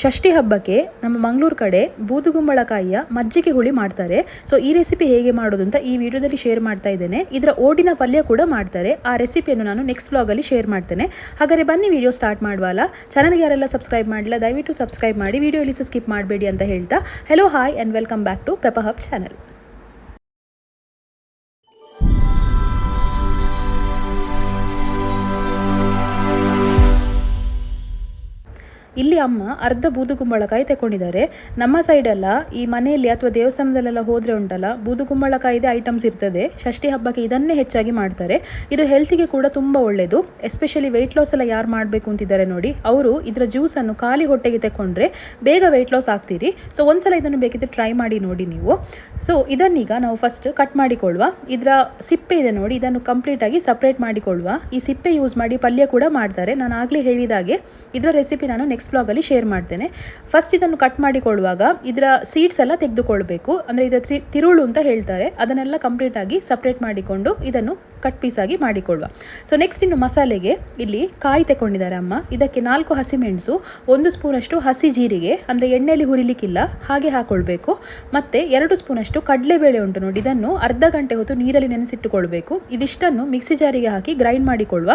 ಷಷ್ಠಿ ಹಬ್ಬಕ್ಕೆ ನಮ್ಮ ಮಂಗಳೂರು ಕಡೆ ಬೂದುಗುಂಬಳಕಾಯಿಯ ಮಜ್ಜಿಗೆ ಹುಳಿ ಮಾಡ್ತಾರೆ. ಸೊ ಈ ರೆಸಿಪಿ ಹೇಗೆ ಮಾಡೋದು ಅಂತ ಈ ವಿಡಿಯೋದಲ್ಲಿ ಶೇರ್ ಮಾಡ್ತಾ ಇದ್ದೇನೆ. ಇದರ ಓಡಿನ ಪಲ್ಯ ಕೂಡ ಮಾಡ್ತಾರೆ. ಆ ರೆಸಿಪಿಯನ್ನು ನಾನು ನೆಕ್ಸ್ಟ್ ಬ್ಲಾಗಲ್ಲಿ ಶೇರ್ ಮಾಡ್ತೇನೆ. ಹಾಗಾದರೆ ಬನ್ನಿ ವಿಡಿಯೋ ಸ್ಟಾರ್ಟ್ ಮಾಡುವಲ್ಲ ಚಾನಲ್ಗೆ ಯಾರೆಲ್ಲ ಸಬ್ಸ್ಕ್ರೈಬ್ ಮಾಡಿಲ್ಲ ದಯವಿಟ್ಟು ಸಬ್ಸ್ಕ್ರೈಬ್ ಮಾಡಿ. ವಿಡಿಯೋ ಇಲ್ಲಿ ಸ್ಕಿಪ್ ಮಾಡಬೇಡಿ ಅಂತ ಹೇಳ್ತಾ. Hello hi and welcome back to ಪೆಪ hub channel ಇಲ್ಲಿ ಅಮ್ಮ ಅರ್ಧ ಬೂದುಗುಂಬಳಕಾಯಿ ತಗೊಂಡಿದ್ದಾರೆ ನಮ್ಮ ಸೈಡೆಲ್ಲ ಈ ಮನೆಯಲ್ಲಿ ಅಥವಾ ದೇವಸ್ಥಾನದಲ್ಲೆಲ್ಲ ಹೋದರೆ ಉಂಟಲ್ಲ ಬೂದುಗುಂಬಳಕಾಯಿದೆ ಐಟಮ್ಸ್ ಇರ್ತದೆ. ಷಷ್ಠಿ ಹಬ್ಬಕ್ಕೆ ಇದನ್ನೇ ಹೆಚ್ಚಾಗಿ ಮಾಡ್ತಾರೆ. ಇದು ಹೆಲ್ತಿಗೆ ಕೂಡ ತುಂಬ ಒಳ್ಳೆಯದು ಎಸ್ಪೆಷಲಿ ವೆಯ್ಟ್ ಲಾಸ್ ಎಲ್ಲ ಯಾರು ಮಾಡಬೇಕು ಅಂತಿದ್ದಾರೆ ನೋಡಿ. ಅವರು ಇದರ ಜ್ಯೂಸನ್ನು ಖಾಲಿ ಹೊಟ್ಟೆಗೆ ತಗೊಂಡ್ರೆ ಬೇಗ ವೆಯ್ಟ್ ಲಾಸ್ ಆಗ್ತೀರಿ. ಸೊ ಒಂದ್ಸಲ ಇದನ್ನು ಬೇಕಿದ್ರೆ ಟ್ರೈ ಮಾಡಿ ನೋಡಿ ನೀವು. ಸೊ ಇದನ್ನೀಗ ನಾವು ಫಸ್ಟ್ ಕಟ್ ಮಾಡಿಕೊಳ್ಳುವ. ಇದರ ಸಿಪ್ಪೆ ಇದೆ ನೋಡಿ, ಇದನ್ನು ಕಂಪ್ಲೀಟಾಗಿ ಸಪ್ರೇಟ್ ಮಾಡಿಕೊಳ್ಳುವ. ಈ ಸಿಪ್ಪೆ ಯೂಸ್ ಮಾಡಿ ಪಲ್ಯ ಕೂಡ ಮಾಡ್ತಾರೆ. ನಾನು ಆಗಲೇ ಹೇಳಿದಾಗೆ ಇದರ ರೆಸಿಪಿ ನಾನು ನೆಕ್ಸ್ಟ್ ಬ್ಲಾಗಲ್ಲಿ ಶೇರ್ ಮಾಡ್ತೇನೆ. ಫಸ್ಟ್ ಇದನ್ನು ಕಟ್ ಮಾಡಿಕೊಳ್ಳುವಾಗ ಇದರ ಸೀಡ್ಸ್ ಎಲ್ಲ ತೆಗೆದುಕೊಳ್ಬೇಕು. ಅಂದರೆ ಇದರ ತಿರುಳು ಅಂತ ಹೇಳ್ತಾರೆ. ಅದನ್ನೆಲ್ಲ ಕಂಪ್ಲೀಟಾಗಿ ಸಪ್ರೇಟ್ ಮಾಡಿಕೊಂಡು ಇದನ್ನು ಕಟ್ ಪೀಸಾಗಿ ಮಾಡಿಕೊಳ್ಳುವ. ಸೊ ನೆಕ್ಸ್ಟ್ ಇನ್ನು ಮಸಾಲೆಗೆ ಇಲ್ಲಿ ಕಾಯಿ ತಗೊಂಡಿದ್ದಾರೆ ಅಮ್ಮ. ಇದಕ್ಕೆ ನಾಲ್ಕು ಹಸಿಮೆಣಸು ಒಂದು ಸ್ಪೂನಷ್ಟು ಹಸಿ ಜೀರಿಗೆ, ಅಂದರೆ ಎಣ್ಣೆಯಲ್ಲಿ ಹುರಿಲಿಕ್ಕಿಲ್ಲ, ಹಾಗೆ ಹಾಕೊಳ್ಬೇಕು. ಮತ್ತು ಎರಡು ಸ್ಪೂನಷ್ಟು ಕಡಲೆಬೇಳೆ ಉಂಟು ನೋಡಿ, ಇದನ್ನು ಅರ್ಧ ಗಂಟೆ ಹೊತ್ತು ನೀರಲ್ಲಿ ನೆನೆಸಿಟ್ಟುಕೊಳ್ಬೇಕು. ಇದಿಷ್ಟನ್ನು ಮಿಕ್ಸಿ ಜಾರಿಗೆ ಹಾಕಿ ಗ್ರೈಂಡ್ ಮಾಡಿಕೊಳ್ಳುವ.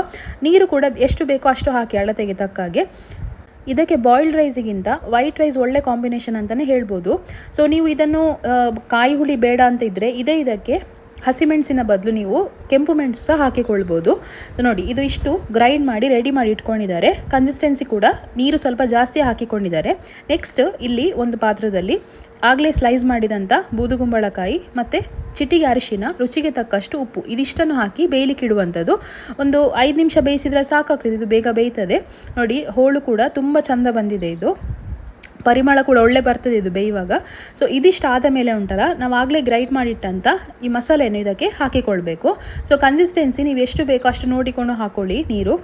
ನೀರು ಕೂಡ ಎಷ್ಟು ಬೇಕೋ ಅಷ್ಟು ಹಾಕಿ ಅಳತೆಗೆ ತಕ್ಕ ಹಾಗೆ. ಇದಕ್ಕೆ ಬಾಯ್ಲ್ಡ್ ರೈಸಿಗಿಂತ ವೈಟ್ ರೈಸ್ ಒಳ್ಳೆ ಕಾಂಬಿನೇಷನ್ ಅಂತಲೇ ಹೇಳ್ಬೋದು. ಸೊ ನೀವು ಇದನ್ನು ಕಾಯಿ ಹುಳಿ ಬೇಡ ಅಂತ ಇದ್ದರೆ ಇದೇ ಇದಕ್ಕೆ ಹಸಿಮೆಣಸಿನ ಬದಲು ನೀವು ಕೆಂಪು ಮೆಣಸು ಸಹ ಹಾಕಿಕೊಳ್ಬೋದು. ನೋಡಿ, ಇದು ಇಷ್ಟು ಗ್ರೈಂಡ್ ಮಾಡಿ ರೆಡಿ ಮಾಡಿ ಇಟ್ಕೊಂಡಿದ್ದಾರೆ. ಕನ್ಸಿಸ್ಟೆನ್ಸಿ ಕೂಡ ನೀರು ಸ್ವಲ್ಪ ಜಾಸ್ತಿ ಹಾಕಿಕೊಂಡಿದ್ದಾರೆ. ನೆಕ್ಸ್ಟ್ ಇಲ್ಲಿ ಒಂದು ಪಾತ್ರದಲ್ಲಿ ಆಗಲೇ ಸ್ಲೈಸ್ ಮಾಡಿದಂಥ ಬೂದುಗುಂಬಳಕಾಯಿ ಮತ್ತು ಚಿಟಿಗೆ ಅರಿಶಿನ, ರುಚಿಗೆ ತಕ್ಕಷ್ಟು ಉಪ್ಪು ಇದಿಷ್ಟನ್ನು ಹಾಕಿ ಬೇಯಲಿಕ್ಕಿಡುವಂಥದ್ದು ಒಂದು ಐದು ನಿಮಿಷ ಬೇಯಿಸಿದರೆ ಸಾಕಾಗ್ತದೆ, ಇದು ಬೇಗ ಬೇಯ್ತದೆ. ನೋಡಿ, ಹೋಳು ಕೂಡ ತುಂಬ ಚಂದ ಬಂದಿದೆ ಇದು. ಪರಿಮಳ ಕೂಡ ಒಳ್ಳೆ ಬರ್ತದೆ ಇದು ಬೇಯುವಾಗ. ಸೊ ಇದಿಷ್ಟು ಆದ ಮೇಲೆ ಉಂಟಲ್ಲ, ನಾವು ಆಗಲೇ ಗ್ರೈಂಡ್ ಮಾಡಿಟ್ಟಂಥ ಈ ಮಸಾಲೆಯನ್ನು ಇದಕ್ಕೆ ಹಾಕಿಕೊಳ್ಬೇಕು. ಸೊ ಕನ್ಸಿಸ್ಟೆನ್ಸಿ ನೀವು ಎಷ್ಟು ಬೇಕೋ ಅಷ್ಟು ನೋಡಿಕೊಂಡು ಹಾಕೊಳ್ಳಿ ನೀರು.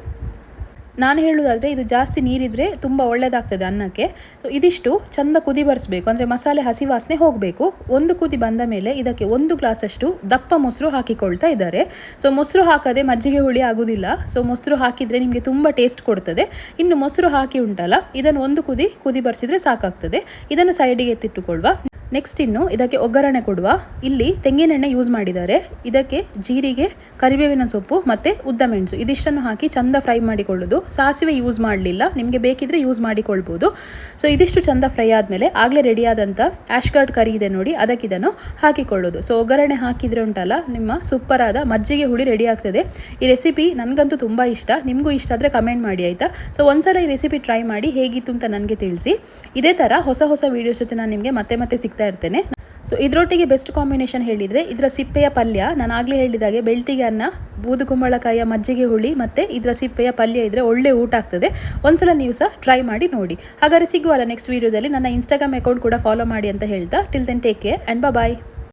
ನಾನು ಹೇಳೋದಾದರೆ ಇದು ಜಾಸ್ತಿ ನೀರಿದ್ರೆ ತುಂಬ ಒಳ್ಳೆಯದಾಗ್ತದೆ ಅನ್ನಕ್ಕೆ. ಸೊ ಇದಿಷ್ಟು ಚಂದ ಕುದಿ ಬರಿಸ್ಬೇಕು. ಅಂದರೆ ಮಸಾಲೆ ಹಸಿ ವಾಸನೆ ಹೋಗಬೇಕು. ಒಂದು ಕುದಿ ಬಂದ ಮೇಲೆ ಇದಕ್ಕೆ ಒಂದು ಗ್ಲಾಸಷ್ಟು ದಪ್ಪ ಮೊಸರು ಹಾಕಿಕೊಳ್ತಾ ಇದ್ದಾರೆ. ಸೊ ಮೊಸರು ಹಾಕದೆ ಮಜ್ಜಿಗೆ ಹುಳಿ ಆಗೋದಿಲ್ಲ. ಸೊ ಮೊಸರು ಹಾಕಿದರೆ ನಿಮಗೆ ತುಂಬ ಟೇಸ್ಟ್ ಕೊಡ್ತದೆ. ಇನ್ನು ಮೊಸರು ಹಾಕಿ ಉಂಟಲ್ಲ, ಇದನ್ನು ಒಂದು ಕುದಿ ಕುದಿ ಬರಿಸಿದ್ರೆ ಸಾಕಾಗ್ತದೆ. ಇದನ್ನು ಸೈಡಿಗೆ ಎತ್ತಿಟ್ಟುಕೊಳ್ಳುವ ನೆಕ್ಸ್ಟ್ ಇನ್ನು ಇದಕ್ಕೆ ಒಗ್ಗರಣೆ ಕೊಡುವ. ಇಲ್ಲಿ ತೆಂಗಿನೆಣ್ಣೆ ಯೂಸ್ ಮಾಡಿದ್ದಾರೆ. ಇದಕ್ಕೆ ಜೀರಿಗೆ, ಕರಿಬೇವಿನ ಸೊಪ್ಪು ಮತ್ತು ಉದ್ದ ಮೆಣಸು. ಇದಿಷ್ಟನ್ನು ಹಾಕಿ ಚಂದ ಫ್ರೈ ಮಾಡಿಕೊಳ್ಳೋದು. ಸಾಸಿವೆ ಯೂಸ್ ಮಾಡಲಿಲ್ಲ. ನಿಮಗೆ ಬೇಕಿದ್ರೆ ಯೂಸ್ ಮಾಡಿಕೊಳ್ಬೋದು. ಸೊ ಇದಿಷ್ಟು ಚಂದ ಫ್ರೈ ಆದಮೇಲೆ ಆಗಲೇ ರೆಡಿಯಾದಂಥ ಆಶ್ಗರ್ಡ್ ಕರಿ ಇದೆ ನೋಡಿ, ಅದಕ್ಕೆ ಇದನ್ನು ಹಾಕಿಕೊಳ್ಳೋದು. ಸೊ ಒಗ್ಗರಣೆ ಹಾಕಿದರೆ ಉಂಟಲ್ಲ, ನಿಮ್ಮ ಸೂಪರಾದ ಮಜ್ಜಿಗೆ ಹುಳಿ ರೆಡಿ ಆಗ್ತದೆ. ಈ ರೆಸಿಪಿ ನನಗಂತೂ ತುಂಬ ಇಷ್ಟ. ನಿಮಗೂ ಇಷ್ಟ ಆದರೆ ಕಮೆಂಟ್ ಮಾಡಿ, ಆಯಿತಾ? ಸೊ ಒಂದ್ಸಲ ಈ ರೆಸಿಪಿ ಟ್ರೈ ಮಾಡಿ ಹೇಗಿತ್ತು ಅಂತ ನನಗೆ ತಿಳಿಸಿ. ಇದೇ ಥರ ಹೊಸ ಹೊಸ ವೀಡಿಯೋಸ್ ಜೊತೆ ನಾನು ನಿಮಗೆ ಮತ್ತೆ ಮತ್ತೆ ಸಿಗ್ತಾ ಇರ್ತೇನೆ. ಸೊ ಇದರೊಟ್ಟಿಗೆ ಬೆಸ್ಟ್ ಕಾಂಬಿನೇಷನ್ ಹೇಳಿದರೆ, ಇದರ ಸಿಪ್ಪೆಯ ಪಲ್ಯ, ನಾನು ಆಗಲೇ ಹೇಳಿದಾಗೆ ಬೆಳ್ತಿಗೆ ಅನ್ನ ಬೂದುಗುಂಬಳಕಾಯಿಯ ಮಜ್ಜಿಗೆ ಹುಳಿ ಮತ್ತು ಇದರ ಸಿಪ್ಪೆಯ ಪಲ್ಯ ಇದ್ದರೆ ಒಳ್ಳೆ ಊಟ ಆಗ್ತದೆ. ಒಂದ್ಸಲ ನೀವು ಸಹ ಟ್ರೈ ಮಾಡಿ ನೋಡಿ. ಹಾಗಾದರೆ ಸಿಗುವಲ್ಲ ನೆಕ್ಸ್ಟ್ ವೀಡಿಯೋದಲ್ಲಿ ನನ್ನ ಇನ್ಸ್ಟಾಗ್ರಾಮ್ ಅಕೌಂಟ್ ಕೂಡ ಫಾಲೋ ಮಾಡಿ ಅಂತ ಹೇಳ್ತಾ till then take care and bye